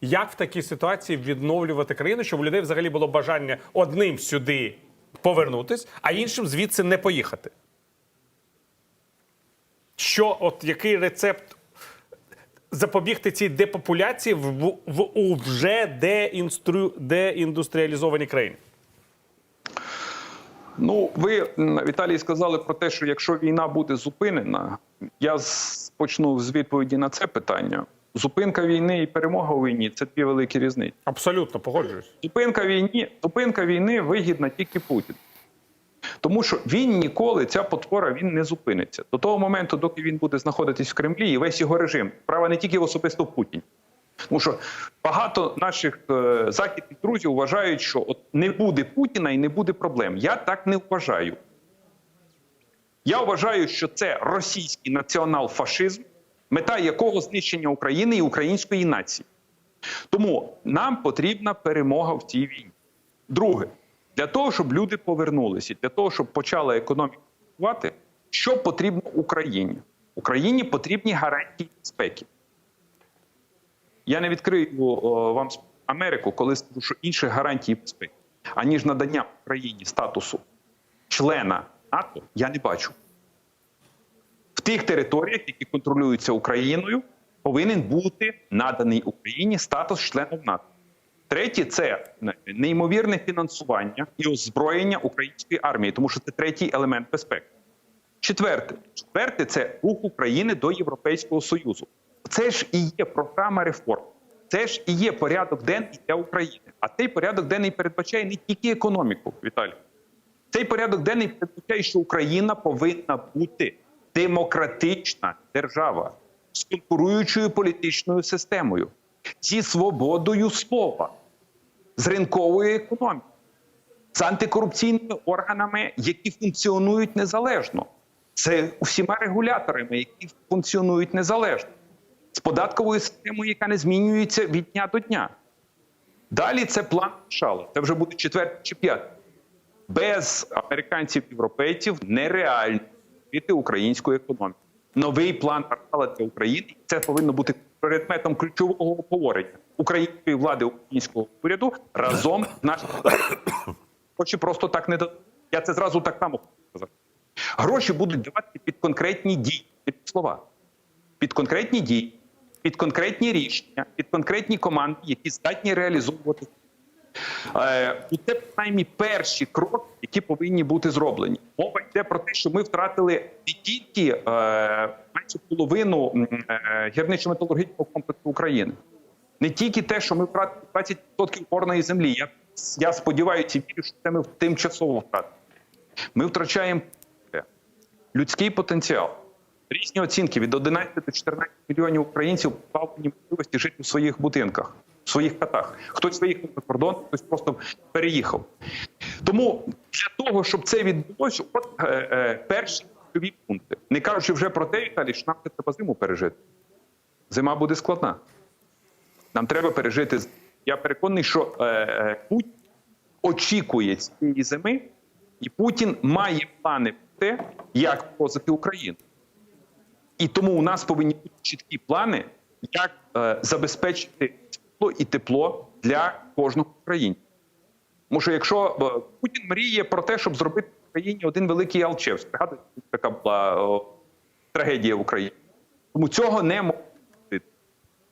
Як в такій ситуації відновлювати країну, щоб у людей взагалі було бажання одним сюди повернутись, а іншим звідси не поїхати? Що, от який рецепт запобігти цій депопуляції в, в, у вже деінстру, деіндустріалізованій країні? Ну, ви Віталій сказали про те, що якщо війна буде зупинена, я почну з відповіді на це питання. Зупинка війни і перемога у війні це дві великі різниці. Абсолютно погоджуюсь. Зупинка війни, зупинка війни вигідна тільки Путін. Тому що він ніколи, ця потвора, він не зупиниться. До того моменту, доки він буде знаходитись в Кремлі, і весь його режим, справа не тільки в особисто в Путіні. Тому що багато наших е, західних друзів вважають, що от не буде Путіна і не буде проблем. Я так не вважаю. Я вважаю, що це російський націонал-фашизм, мета якого знищення України і української нації. Тому нам потрібна перемога в цій війні. Друге, для того, щоб люди повернулися, для того, щоб почала економіка працювати, що потрібно Україні? Україні потрібні гарантії безпеки. Я не відкрию о, вам Америку, коли скажу, що інших гарантій безпеки, аніж надання Україні статусу члена НАТО, я не бачу. Тих територіях, які контролюються Україною, повинен бути наданий Україні статус члена НАТО. Третє це неймовірне фінансування і озброєння української армії, тому що це третій елемент безпеки. Четверте, четверте це рух України до Європейського Союзу. Це ж і є програма реформ. Це ж і є порядок денний для України. А цей порядок денний передбачає не тільки економіку, Віталій. Цей порядок денний передбачає, що Україна повинна бути демократична держава з конкуруючою політичною системою, зі свободою слова, з ринковою економікою, з антикорупційними органами, які функціонують незалежно, це усіма регуляторами, які функціонують незалежно, з податковою системою, яка не змінюється від дня до дня. Далі це план Шала. Це вже буде четвертий чи п'ятий. Без американців європейців нереально відкрити українську економіку. Новий план для України це повинно бути предметом ключового обговорення української влади, українського уряду разом з нашим Хоче просто так не. Я це зразу так само хочу сказати. Гроші будуть давати під конкретні дії, під слова, під конкретні дії, під конкретні рішення, під конкретні команди, які здатні реалізовувати. Е, це принаймні перші кроки, які повинні бути зроблені. Мова йде про те, що ми втратили не тільки е, майже половину е, гірничо-металургійного комплексу України, не тільки те, що ми втратили 20% орної землі. Я, я сподіваюся вірю, що це ми тимчасово втратили. Ми втрачаємо людський потенціал. Різні оцінки від 11 до 14 мільйонів українців позбавлені можливості жити у своїх будинках, в своїх хатах. Хтось виїхав за кордон, хтось просто переїхав. Тому для того, щоб це відбулося, от е, е, перші ключові пункти. Не кажучи вже про те, Віталій, що нам треба зиму пережити. Зима буде складна. Нам треба пережити. Я переконаний, що е, е, Путін очікує цієї зими, і Путін має плани про те, як позити Україну. І тому у нас повинні бути чіткі плани, як е, забезпечити тепло і тепло для кожного українця. Тому що якщо е, Путін мріє про те, щоб зробити в Україні один великий Алчевськ, пригадуєте, така була о, трагедія в Україні. Тому цього не може